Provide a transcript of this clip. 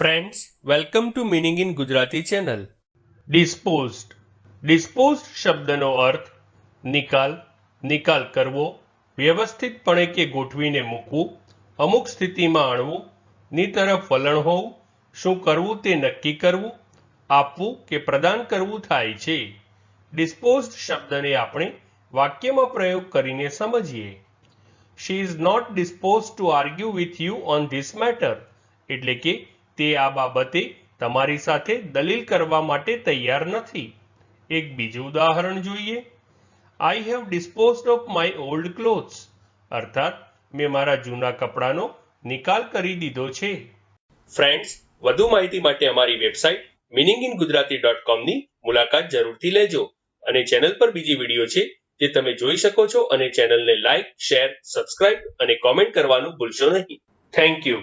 Friends welcome to meaning in Gujarati channel disposed disposed શબ્દનો અર્થ, નિકાલ નિકાલ કરવો, વ્યવસ્થિતપણે કે ગોઠવીને મૂકવું, અમુક સ્થિતિમાં આણવું, ની તરફ વલણ હોવું, શું કરવું તે નક્કી કરવું, આપવું કે પ્રદાન કરવું થાય છે. ડિસ્પોઝડ શબ્દને આપણે વાક્યમાં પ્રયોગ કરીને સમજીએ. She is not dispose to argue with you on this matter એટલે કે તે આ બાબતે તમારી સાથે દલીલ કરવા માટે તૈયાર નથી. એક બીજું ઉદાહરણ જોઈએ. I have disposed of my old clothes અર્થાત, મેં મારા જૂના કપડાનો નિકાલ કરી દીધો છે. ફ્રેન્ડ્સ વધુ માહિતી માટે અમારી website meaning in Gujarati dot કોમની મુલાકાત જરૂરથી લેજો અને ચેનલ પર બીજી વીડિયો છે જે તમે જોઈ શકો છો અને ચેનલને લાઇક શેર સબસ્ક્રાઇબ અને કોમેન્ટ કરવાનું ભૂલશો નહીં. Thank you